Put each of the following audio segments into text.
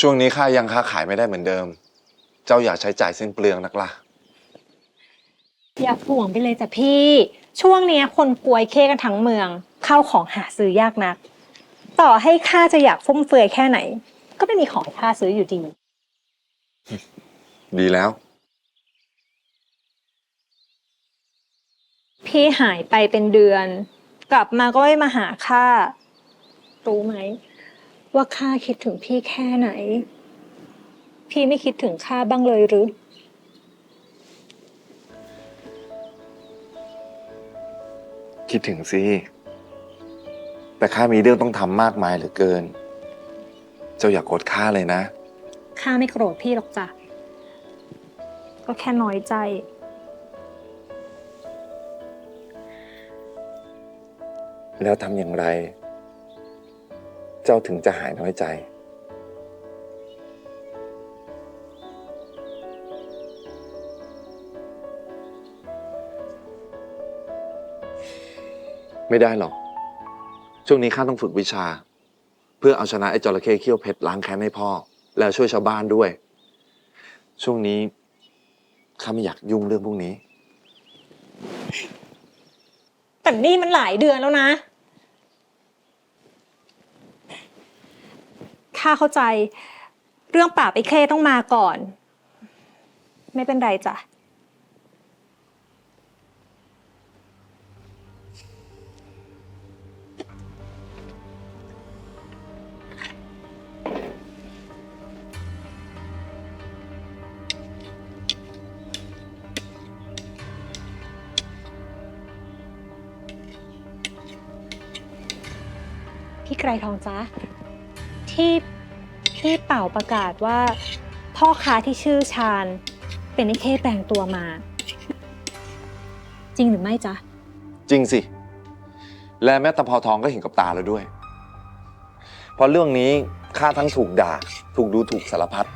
ช่วงนี้ข้ายังค้าขายไม่ได้เหมือนเดิม เจ้าอย่าใช้จ่ายสิ้นเปลืองนักล่ะ อย่าห่วงไปเลยจ้ะพี่ ช่วงเนี้ยคนกวยเคกันทั้งเมืองเข้าของหาซื้อยากนัก ต่อให้ข้าจะอยากฟุ่มเฟือยแค่ไหน ก็ไม่มีของให้ข้าซื้ออยู่ดี ดีแล้ว พี่หายไปเป็นเดือน กลับมาก็ไม่มาหาข้ารู้ไหม ว่าข้าคิดถึงพี่แค่ไหน พี่ไม่คิดถึงข้าบ้างเลยหรือ คิดถึงสิ แต่ข้ามีเรื่องต้องทำมากมายเหลือเกิน เจ้าอย่ากโกรธข้าเลยนะ ข้าไม่โกรธพี่หรอกจ้ะ ก็แค่น้อยใจ แล้วทำอย่างไร เจ้าถึงจะหายน้อยใจ ไม่ได้หรอก ช่วงนี้ข้าต้องฝึกวิชา เพื่อเอาชนะไอ้จระเข้เขี้ยวเพชรล้างแค้นให้พ่อ แล้วช่วยชาวบ้านด้วย ช่วงนี้ข้าไม่อยากยุ่งเรื่องพวกนี้ แต่นี่มันหลายเดือนแล้วนะ ข้าเข้าใจ เรื่องป่าบไอ้เคต้องมาก่อน ไม่เป็นไรจ้ะ พี่ไกรทองจ๊ะ ที่พี่เป่าประกาศว่า พ่อค้าที่ชื่อชาญ เป็นไอ้เข้แปลงตัวมา จริงหรือไม่จ๊ะ จริงสิ และแม่ตะเภาทองก็เห็นกับตาแล้วด้วย เพราะเรื่องนี้ข้าทั้งถูกด่า ถูกดูถูกสารพัด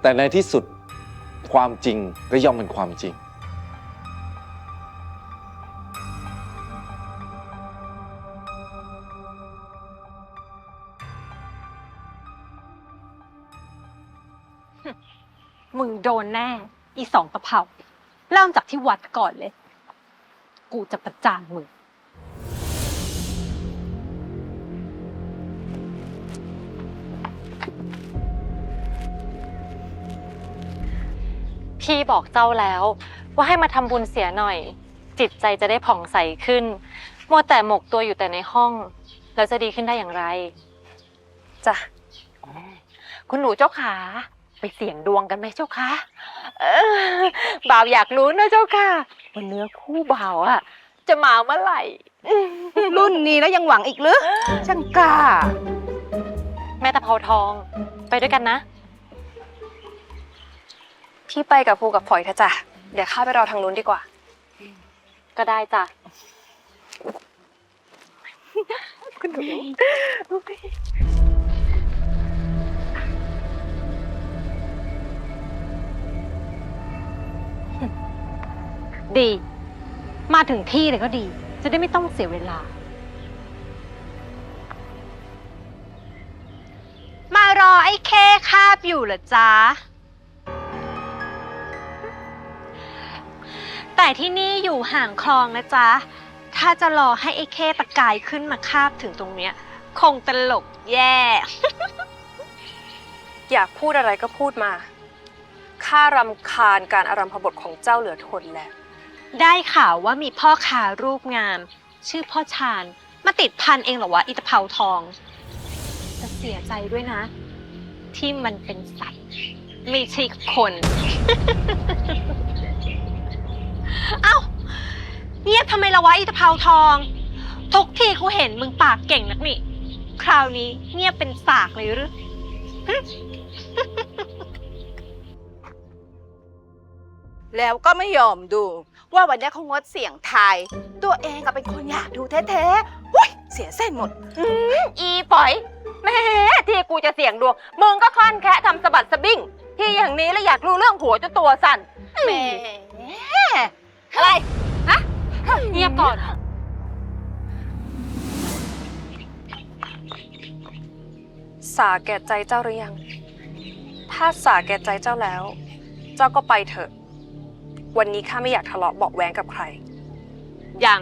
แต่ในที่สุดความจริงก็ย่อมเป็นความจริง มึงโดนแน่ อีสองตะเภาเริ่มจากที่วัดก่อนเลย กูจะประจานมึง พี่บอกเจ้าแล้ว ว่าให้มาทำบุญเสียหน่อย จิตใจจะได้ผ่องใสขึ้น มัวแต่หมกตัวอยู่แต่ในห้อง แล้วจะดีขึ้นได้อย่างไร จ้ะ คุณหนูเจ้าขา ไปเสี่ยงดวงกันไหมเจ้าคะเออบ่าวอยากรู้นะเจ้าค่ะว่าเนื้อคู่บ่าวอะจะมาเมื่อไหร่ รุ่นนี้แล้วยังหวังอีกหรือช่างกล้า แม่ตะเภาทองไปด้วยกันนะ พี่ไปกับภูกับฝอยเถอะจ้ะ เดี๋ยวข้าไปรอทางนู้นดีกว่า ก็ได้จ้ะคุณหนู ดี มาถึงที่เลยก็ดี จะได้ไม่ต้องเสียเวลา มารอไอ้เคคาบอยู่เหรอจ๊ะ แต่ที่นี่อยู่ห่างคลองนะจ๊ะ ถ้าจะรอให้ไอ้เคตะกายขึ้นมาคาบถึงตรงเนี้ย คงตลกแย่ อยากพูดอะไรก็พูดมา ข้ารำคาญการอารัมพบทของเจ้าเหลือทนแล้ว ได้ข่าวว่ามีพ่อค้ารูปงาม ชื่อพ่อชาญมาติดพันเองเหรอวะอิตาเภาทองแต่เสียใจด้วยนะ ที่มันเป็นสัตว์ไม่ใช่คน เอ้าเงียบทำไมละวะอิตาเภาทอง ทุกทีกูเห็นมึงปากเก่งนักนี่ คราวนี้เงียบเป็นสากเลยหรือ แล้วก็ไม่ยอมดู ว่าวันนี้เขางดเสียงไทาย ตัวเองก็เป็นคนอยากดูแท้ๆหุ้ยเสียเส้นหมดอีฝอยแหม่ที่กูจะเสี่ยงดวงมึงก็ค่อนแคะทำสะบัดสะบิ้ง ที่อย่างนี้แล้วอยากรู้เรื่องผัวจนตัวสั่นแหมอะไรเงียบก่อนสสาแก่ใจเจ้าหรือยัง ถ้าสาแก่ใจเจ้าแล้ว เจ้าก็ไปเถอะ วันนี้ข้าไม่อยากทะเลาะเบาะแว้งกับใคร ยัง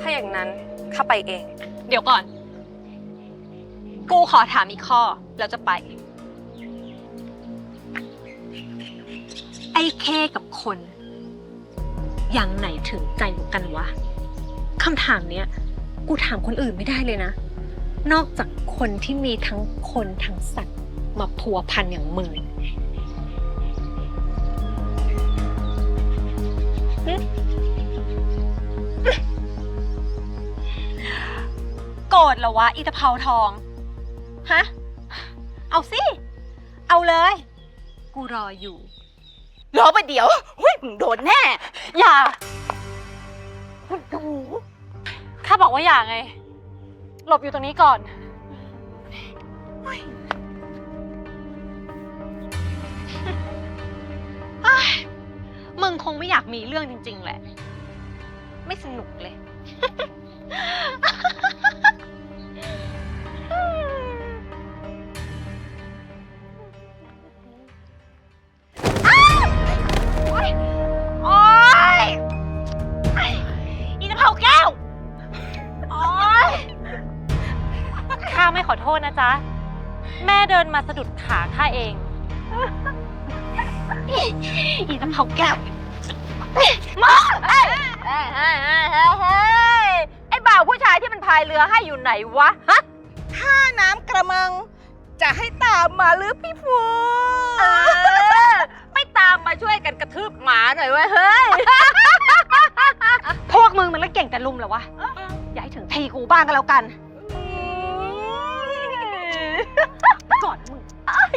ถ้าอย่างนั้นข้าไปเอง เดี๋ยวก่อน กูขอถามอีกข้อ แล้วจะไป ไอ้เคกับคน อย่างไหนถึงใจกว่ากันวะคำถามเนี้ย กูถามคนอื่นไม่ได้เลยนะ นอกจากคนที่มีทั้งคนทั้งสัตว์มาพัวพันอย่างมึง โกรธเหรอวะอีตะเภาทอง ฮะ เอาสิ เอาเลย กูรออยู่ รอไปเดี๋ยวหุ้ยมึงโดนแน่ อย่าข้าบอกว่าอย่าไง หลบอยู่ตรงนี้ก่อน คงไม่อยากมีเรื่องจริง ๆ แหละ ไม่สนุกเลย โอ๊ย โอ๊ยอีน้ำเผาแก้ว โอ๊ย ข้าไม่ขอโทษนะจ๊ะ แม่เดินมาสะดุดขาข้าเอง อีน้ำเผาแก้ว เฮ้ยเฮ้ยเฮ้ยเฮ้ยไอ้บ่าวผู้ชายที่มันพายเรือให้อยู่ไหนวะฮะท่าน้ำกระมัง จะให้ตามมาหรือพี่ฟูเออไม่ตามมาช่วยกันกระทืบหมาหน่อยเว้ยเฮ้ยพวกมึงมันละเก่งแต่ลุมเหรอวะ อย่าให้ถึงทีกูบ้างก็แล้วกัน ก่อนมึง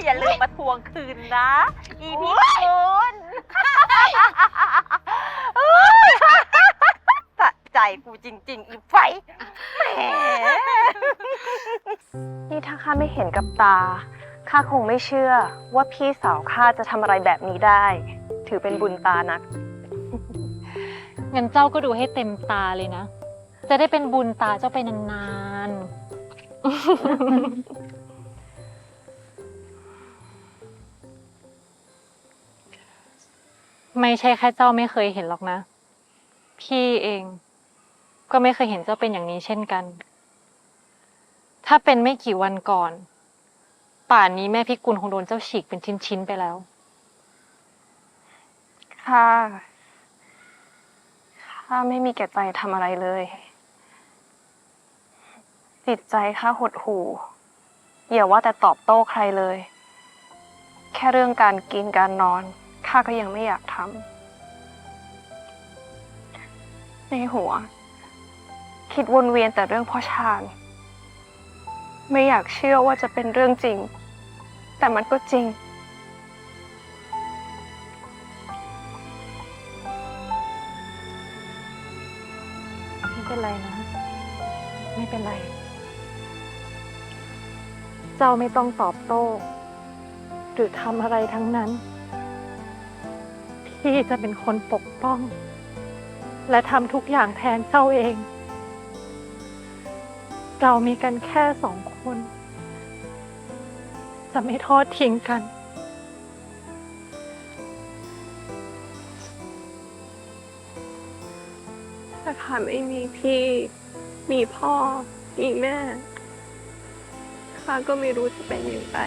อย่าลืมมาทวงคืนนะ อีพี่คุณ สะใจกูจริง ๆ อีไฟแหมนี่ถ้าข้าไม่เห็นกับตา ข้าคงไม่เชื่อว่าพี่สาวข้าจะทำอะไรแบบนี้ได้ ถือเป็นบุญตานัก งั้นเจ้าก็ดูให้เต็มตาเลยนะ จะได้เป็นบุญตาเจ้าไปนานๆ ไม่ใช่แค่เจ้าไม่เคยเห็นหรอกนะ พี่เอง ก็ไม่เคยเห็นเจ้าเป็นอย่างนี้เช่นกัน ถ้าเป็นไม่กี่วันก่อน ป่านนี้แม่พิกุลคงโดนเจ้าฉีกเป็นชิ้นๆไปแล้วข้าข้าไม่มีแก่ใจทำอะไรเลย จิตใจข้าหดหู่อย่าว่าแต่ตอบโต้ใครเลย แค่เรื่องการกินการนอน ข้าก็ยังไม่อยากทำในหัว คิดวนเวียนแต่เรื่องพ่อชาญ ไม่อยากเชื่อว่าจะเป็นเรื่องจริง แต่มันก็จริงไม่เป็นไรนะ ไม่เป็นไร เจ้าไม่ต้องตอบโต้ หรือทำอะไรทั้งนั้น พี่จะเป็นคนปกป้อง และทำทุกอย่างแทนเจ้าเอง เรามีกันแค่สองคน จะไม่ทอดทิ้งกัน ถ้าขาไม่มีพี่ มีพ่อ มีแม่ข้าก็ไม่รู้จะเป็นอย่างไร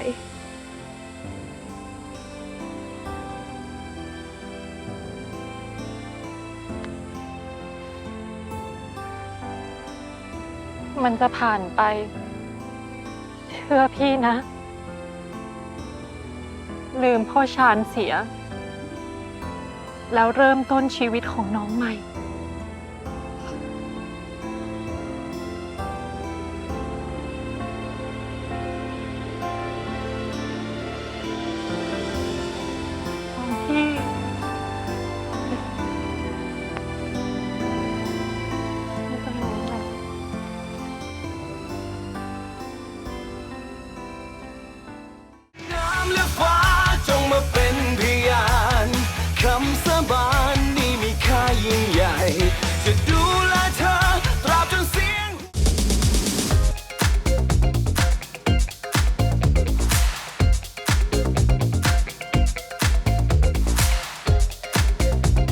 มันจะผ่านไป เชื่อพี่นะ ลืมพ่อชานเสีย แล้วเริ่มต้นชีวิตของน้องใหม่